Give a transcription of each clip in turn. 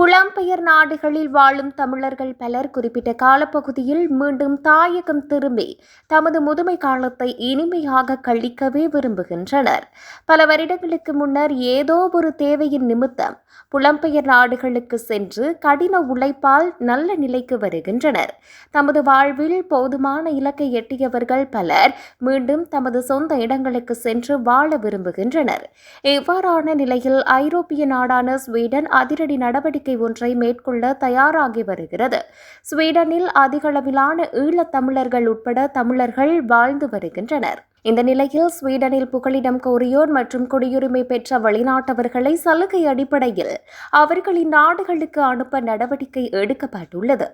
புலம்பெயர் நாடுகளில் வாழும் தமிழர்கள் பலர் குறிப்பிட்ட காலப்பகுதியில் மீண்டும் தாயகம் திரும்பி தமது முதுமை காலத்தை இனிமையாக கழிக்கவே விரும்புகின்றனர். பல வருடங்களுக்கு முன்னர் ஏதோ ஒரு தேவையின் நிமித்தம் புலம்பெயர் நாடுகளுக்கு சென்று கடின உழைப்பால் நல்ல நிலைக்கு வருகின்றனர். தமது வாழ்வில் போதுமான இலக்கை எட்டியவர்கள் பலர் மீண்டும் தமது சொந்த இடங்களுக்கு சென்று வாழ விரும்புகின்றனர். இவ்வாறான நிலையில் ஐரோப்பிய நாடான ஸ்வீடன் அதிரடி நடவடிக்கை ஒன்றை மேற்கொள்ள தயாராகி வருகிறது. ஸ்வீடனில் அதிகளவிலான ஈழத் தமிழர்கள் உட்பட தமிழர்கள் வாழ்ந்து வருகின்றனர். இந்த நிலையில் ஸ்வீடனில் புகலிடம் கோரியோர் மற்றும் குடியுரிமை பெற்ற வெளிநாட்டவர்களை சலுகை அடிப்படையில் அவர்களின் நாடுகளுக்கு அனுப்ப நடவடிக்கை எடுக்கப்பட்டுள்ளது.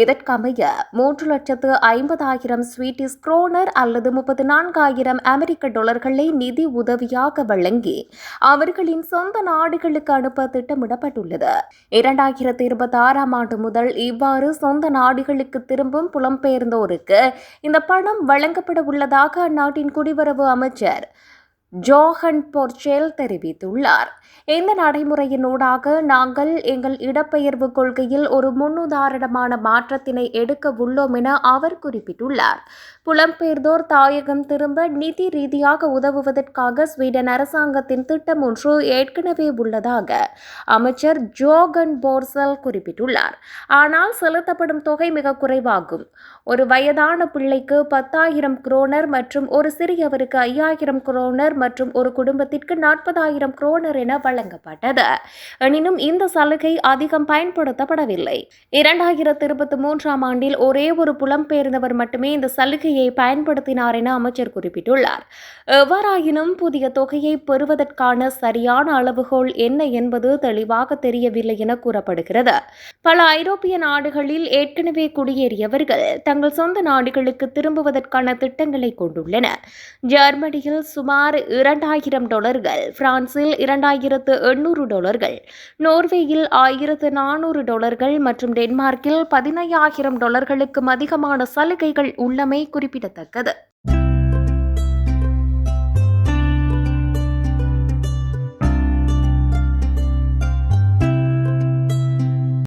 இதற்கமைய மூன்று லட்சத்து ஐம்பதாயிரம் ஸ்வீடிஷ் குரோனர் அல்லது முப்பத்தி நான்காயிரம் அமெரிக்க டாலர்களை நிதி உதவியாக வழங்கி அவர்களின் சொந்த நாடுகளுக்கு அனுப்ப திட்டமிடப்பட்டுள்ளது. இரண்டாயிரத்தி இருபத்தி ஆறாம் ஆண்டு முதல் இவ்வாறு சொந்த நாடுகளுக்கு திரும்பும் புலம்பெயர்ந்தோருக்கு இந்த பணம் வழங்கப்பட உள்ளதாக அந்நாட்டின் குடிவரவு அமைச்சர் ஜோஹன் போர்ச்செல் தெரிவித்துள்ளார். இந்த நடைமுறையினூடாக நாங்கள் எங்கள் இடப்பெயர்வு கொள்கையில் ஒரு முன்னுதாரணமான மாற்றத்தினை எடுக்க உள்ளோம் என அவர் குறிப்பிட்டுள்ளார். புலம்பெயர்ந்தோர் தாயகம் திரும்ப நிதி ரீதியாக உதவுவதற்காக ஸ்வீடன் அரசாங்கத்தின் திட்டம் ஒன்று ஏற்கனவே உள்ளதாக அமைச்சர் ஜோகன் போர்சல் குறிப்பிட்டுள்ளார். ஆனால் செலுத்தப்படும் தொகை மிக குறைவாகும். ஒரு வயதான பிள்ளைக்கு பத்தாயிரம் குரோனர் மற்றும் ஒரு சிறியவருக்கு ஐயாயிரம் குரோனர் மற்றும் ஒரு குடும்பத்திற்கு நாற்பதாயிரம் குரோனர் என வழங்கப்பட்டது. எனினும் இந்த சலுகை அதிகம் பயன்படுத்தப்படவில்லை. இரண்டாயிரத்தி இருபத்தி மூன்றாம் ஆண்டில் ஒரே ஒரு புலம்பெயர்ந்தவர் மட்டுமே இந்த சலுகையை பயன்படுத்தினார் என அமைச்சர் குறிப்பிட்டுள்ளார். எவ்வாறாயினும் புதிய தொகையை பெறுவதற்கான சரியான அளவுகோல் என்ன என்பது தெளிவாக தெரியவில்லை என கூறப்படுகிறது. பல ஐரோப்பிய நாடுகளில் ஏற்கனவே குடியேறியவர்கள் தங்கள் சொந்த நாடுகளுக்கு திரும்புவதற்கான திட்டங்களை கொண்டுள்ளனர். ஜெர்மனியில் சுமார் இரண்டாயிரம் டாலர்கள் பிரான்சில் இரண்டாயிரத்து எண்ணூறு டாலர்கள் நோர்வேயில் ஆயிரத்து நானூறு டாலர்கள் மற்றும் டென்மார்க்கில் பதினையாயிரம் டாலர்களுக்கும் அதிகமான சலுகைகள் உள்ளமை குறிப்பிடத்தக்கது.